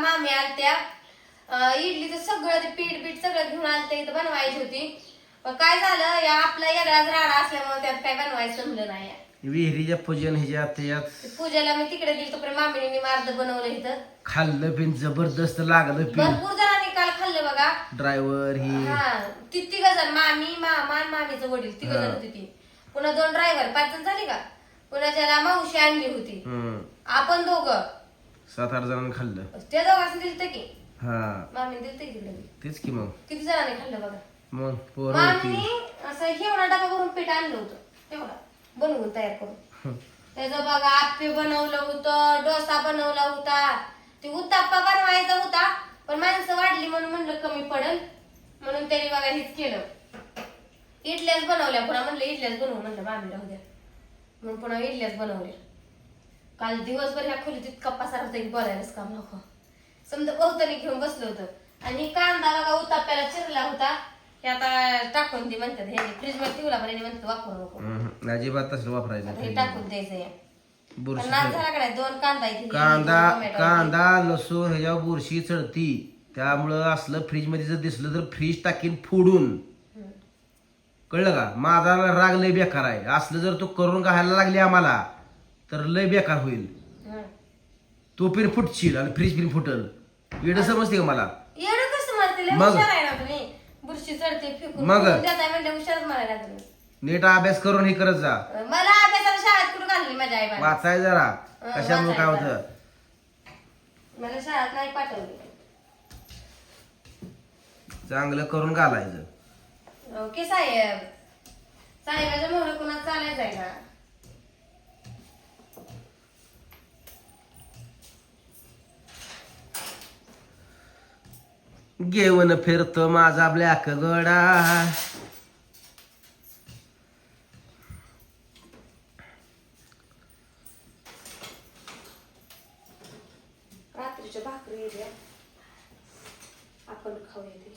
मामी आलत्या. इडलीचं सगळं ते पीठ बीठ सगळं घेऊन आलते इथं बनवायची होती. पण काय झालं या आपला वेगळाच राडा असल्यामुळे त्यात काय बनवायचं जमलं नाही. विहिरीच्या पूजन ह्याच्यात त्याच्यात पूजेला मी तिकडे गेली तोपर्यंत मामीने मार्द बनवलं इथं. खाल्लं पिन जबरदस्त लागलं पिन भरपूर जणांनी काल खाल्लं बघा. ड्रायव्हर ही. हा ती तिघ जण मामी मामा आणि मामीचं वडील तिघ जण. होती ती. पुन्हा दोन ड्रायव्हर पाच जण झाली का? पुन्हा ज्याला मावशी आणली होती. हम्म. आपण दोघं. सात आठ जणांनी खाल्लं. त्या दोघांनी दिलं की. हा. मामीने दिलं की तिकडे तेच की मग. किती जणांनी खाल्लं बघा. मग पोरं होती. असं एवढा डबा भरून पीठ आणलं होतं. एवढा. बनवून तयार करून. त्याचं बघा आप्पे बनवलं होतं डोसा बनवला होता. ते उत्ताप्पा बनवायचा होता पण माणसं वाढली म्हणून म्हणलं कमी पडल. म्हणून त्यांनी बघा हेच केलं. इडल्याच बनवल्या पुन्हा म्हणलं इडल्याच बनवू म्हणलं मामी राहू द्या. म्हणून पुन्हा इडल्याच बनवल्या. काल दिवसभर ह्या खोलीत इतका पसार होता की बोलायलाच काम नको. समजा बहुतानी घेऊन बसलं होतं. आणि कांदा बघा उताप्याला चिरला होता. हे आता टाकून दे म्हणतात. हे फ्रीजमध्ये ठेवला पण यांनी म्हणतात वापरू नको. हम्म. अजिबात आता हे वापरायचं टाकून द्यायचं या बुरशी पण नाच झाला का नाही? दोन कांदा इथे कांदा टोमॅटो. कांदा लसूण ह्याच्यावर बुरशी चढती. त्यामुळं असलं फ्रीजमध्ये जर दिसलं तर फ्रीज टाकीन फोडून. कळलं का? माझा राग लय बेकार आहे. असलं जर तू करून घालायला लागली आम्हाला तर लय बेकार होईल. तू पिन फुटशील आणि फ्रीज पिन फुटल. एवढं समजते का मला? एवढं कसं म्हणते लय मग? हुशार आहे ना तुम्ही. बुरशी चढते फेकून मग? फेकून देताय हुशारच म्हणायला लागलं नीट अभ्यास करून हे करत जा. मला अभ्यासाला शाळेत कुठं घालली माझ्या आई बाबा वाचाय जरा. कशामुळे काय. होतं? मला शाळेत नाही पाठवली. चांगलं करून घालायचं. ओके साहेब. साहेबाच्या मोहर कुणा चालायचं आहे का? घेऊन फिरतो माझा ब्लॅक गडा. रात्रीच्या भाकरी येत्या. आपण खाऊया ते.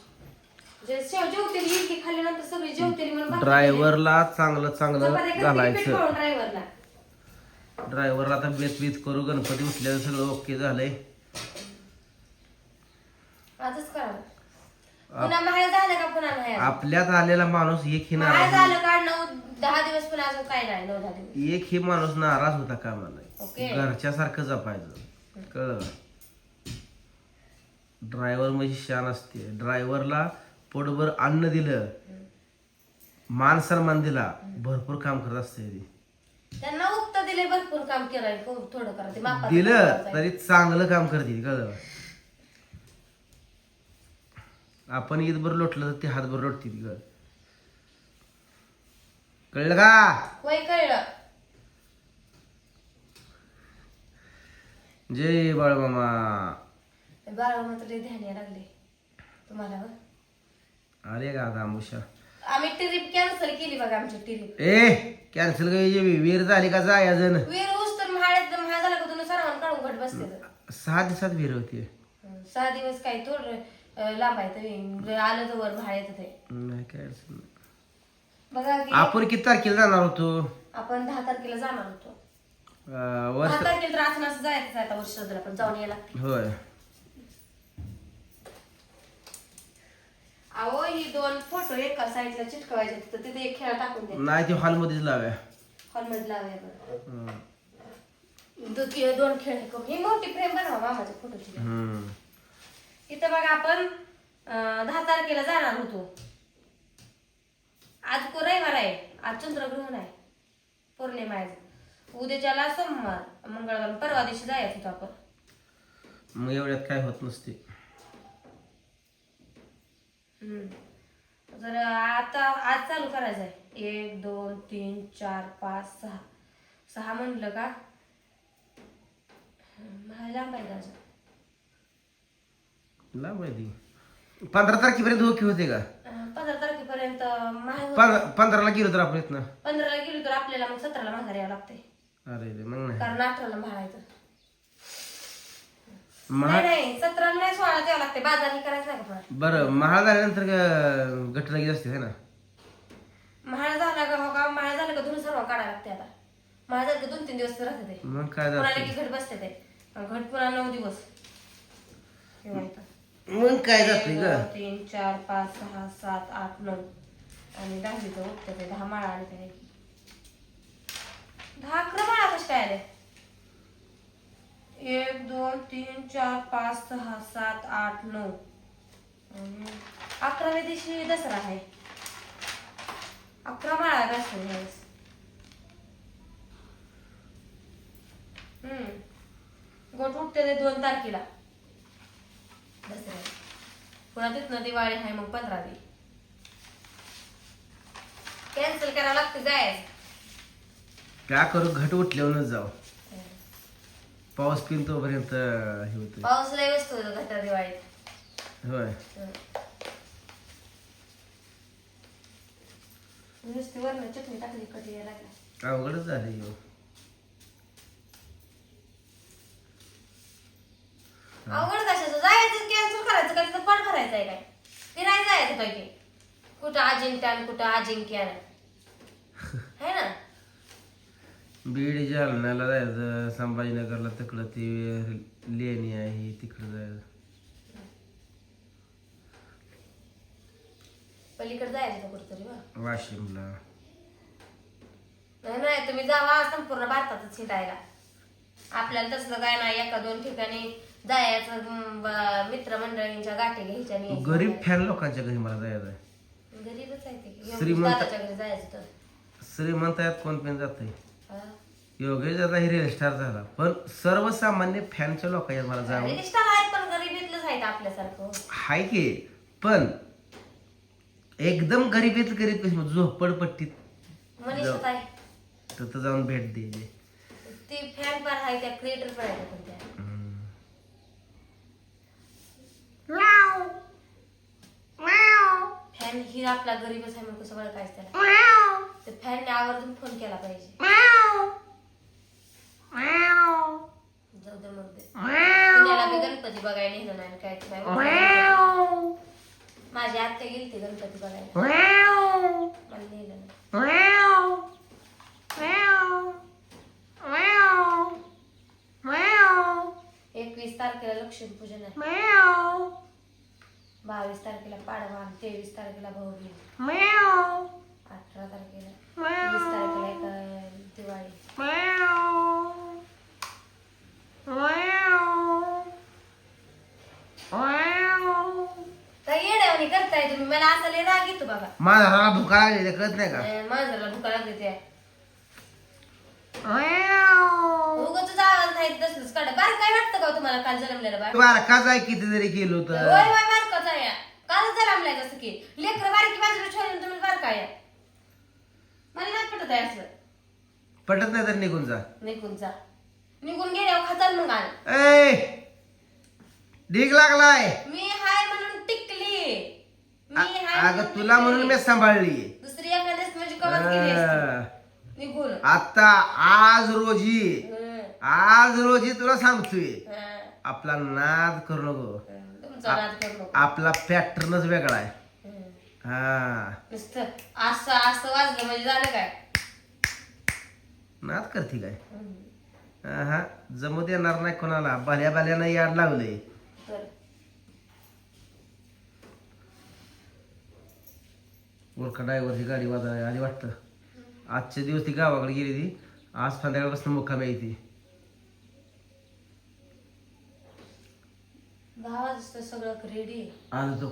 जे शेव जेवतेली येईल की खाल्ल्यानंतर सगळी जेवतेली म्हणून भाकरी ड्रायव्हरला चांगलं चांगलं घालायचं. ड्रायव्हरला आता बेत बीत करू. गणपती उठल्यावर सगळं ओके झालंय आजच करावं पुन्हा माहेर झालं का पुन्हा नाही आलं? आपल्यात आलेला माणूस एक ही नाराज झालं का? नऊ दहा दिवस पुन्हा अजून काय नाही नऊ दहा दिवस. एक ही माणूस नाराज होता कामाला. ओके. घरच्या सारखं जपायचं. कळलं? ड्रायव्हर म्हणजे शान असते. ड्रायव्हरला पोटभर अन्न दिलं. मान सन्मान दिला. भरपूर काम करत असते ती. त्यांना उक्त दिले भरपूर काम खूप थोडं करा ते मापात दिलं तरी चांगलं काम करते ती, कळलं का? आपण ईदभर लोटलं तर ते हातभर लोटते ती, कळलं का? वय कळलं. जय बाळमामा. बाळा मात्र लय ध्यान यायला लागले. तुम्हाला? अरे का आता आमुषा आम्ही ट्रिप कॅन्सल केली बघा आमची ट्रिप ए कॅन्सल काही विहीर झाली का जाया जण वीर ऊस तर महाळ महाळ झाला का तुम्ही सर्वांना काढून घट बसते. सहा दिवसात विहीर होती सहा दिवस काही थोड लांब आहे तर. आलं तर वर ते. नाही काय अडचण नाही. बघा की आपण किती तारखेला जाणार होतो? आपण दहा तारखेला जाणार होतो. अं, वर्ष दहा तारखेला तर असं असं जायचं आता वर्ष जर आपण जाऊन यायला लागते. होय. अहो ही दोन फोटो एका साईडला चिटकवायचे होते, तर तिथे एक खेळ टाकून द्या नाही ते हॉलमध्येच लाव्या. हॉलमध्ये लावूया बरं. हं. दो- कि- दोन खेळ हे ही मोठी फ्रेम बनवा मामाच्या फोटोची. इथं बघा आपण दहा तारखेला जाणार होतो. आज को रविवार आहे. आज चंद्रग्रहण आहे. पौर्णिमा आहे. उद्याच्याला सोमवार मंगळवार परवा दिवशी जायचं होतं आपण. मग एवढ्यात काय होत नसते. हम्म. जर आता आज चालू करायचं आहे एक दोन तीन चार पाच सहा. सहा म्हणलं का? मला लांब आहे ती पंधरा तारखेपर्यंत ओके होते का? पंधरा तारखेपर्यंत माहे पंध- पंधराला गेलो तर आपण इथनं. पंधराला गेलो तर आपल्याला मग सतराला माघार यावं लागते अरे रे मग नाही. कारण अठराला म्हाळायचं महा नाही नाही सतराला नाही सोळाला यावं लागते बाजार ही करायचं नाही का पण? बरं महाळ झाल्यानंतर ग- गट लगेच असते है ना? महाळ झाला का हो का? महाळ झालं का दोन सर्व काढायला लागते आता. महाळ झालं का दोन तीन दिवस राहते ते. मग काय पुन्हा जाते लगेच घट बसते ते. घट पुन्हा नऊ दिवस. मग काय जाते ग? दोन, तीन चार पाच सहा सात आठ नऊ. आणि दहावीचं उत्तर ते. दहा माळा आले काय दहा अकरा माळा कशा काय आले? एक दोन तीन चार पाच सहा सात आठ नऊ. आणि अकराव्या दिवशी दसरा आहे. अकरा माळा बसतो ह्यावेळेस. हम्म. गोट उठते ते दोन तारखेला. दसऱ्या पुन्हा तिथनं दिवाळी आहे मग पंधरा दी कॅन्सल करावं लागतं जायचं. काय करू घट उठल्यावरच जाऊ पाऊस पिन तोपर्यंत हे होत पाऊस लय वस्तू घटा दिवाळीत. होय. नुसती वरण चटणी टाकली कधी यायला लागला. अवघडच झाले हो. अवघड कशाचं? जायचं कॅन्सल करायचं का? तिथं पण करायचं आहे काय? ते नाही जायचं काय की कुठं अजिंक्यान कुठं अजिंक्यान है ना? बीड जालन्याला जायचं संभाजीनगरला तिकडं ते लेणी आहे तिकडं जायचं. पलीकडे जायचं कुठंतरी बा? वाशिमला. नाही नाही तुम्ही जावा संपूर्ण भारतातच हिंडायला आपल्याला तसलं काय नाही एका दोन ठिकाणी जायचं मित्रमंडळींच्या गाठी घ्यायच्या यायचं. गरीब फॅन लोकांच्या घरी मला जायचं आहे. गरीबच आहे ते. श्रीमंत- दादाच्या घरी जायचं तर. श्रीमंत आहेत कोण पण जाते हा. योगेश आता ही रिअल स्टार झाला. पण सर्वसामान्य फॅनच्या लोकांच्या मला जावं रिश्ता आहेत पण गरीबीतलंच आहेत आपल्यासारखं. हाय की. पण एकदम गरीबीत गरीब कशी झोपडपट्टीत मनीषाच आहे तिथं जाऊन भेट द्यायची ती फॅन पण आहे त्या क्रिएटर पण आहेत पण त्या. फॅन ही आपला गरीबच आहे म्हणून कसं ओळखायचं त्याला? ते फॅनने आवर्जून फ़ोन केला पाहिजे. जाऊ दे मग दे पुण्याला बी गणपती बघायला नेलं नाही काय ते काय माझी आत्या गेली ती गणपती बघायला. मला नेलं नाही. तारखेला लक्ष्मीपूजन आहे. बावीस तारखेला पाडवा आणि तेवीस तारखेला भाऊबीज. अठरा तारखेला. वीस तारखेला एक अं, दिवाळी. येड्यावानी करताय तुम्ही. मला असं लय राग येतो बाबा माझा राणा भुका लागले कळत नाही का? अं, मांजराला भुका लागते त्या काय तुम्हाला काल जन्मलेलं बाळ. बारका जाय किती जरी केलं होय होतं होय बारकाच आहे काल जन्मलाय जसं की. लेकर बारकी बाजूला ठेवून तुम्ही बारका आहे. मला नाही पटत आहे असलं पटत नाही तर निघून जा. निघून जा. निघून गेल्यावर खाचाल मग आण. ए ढीग लागलाय. मी हाय म्हणून टिकली. मी हाय अगं तुला म्हणून मी सांभाळली. दुसरी एखाद्याच म्हणजे कवच केली असती. निघून. आता आज रोजी आज रोजी तुला सांगतोय. आपला नाद करू नको. तुमचा नाद करू नको. आपला पॅटर्नच वेगळा आहे. हं. हा. नुसतं असं असं वाजलं म्हणजे झालं काय? नाद करते काय? हं. हा. जमू देणार नाही कोणाला. भल्या भल्यानं याड लावले तर ओळखा ड्रायव्हरची गाडी वाजा आली वाटतं. आजचे दिवस ती गावाकडे गेली ती. आज संध्याकाळपासून मुक्कामी आहे ती सगळं रेडी आज तो.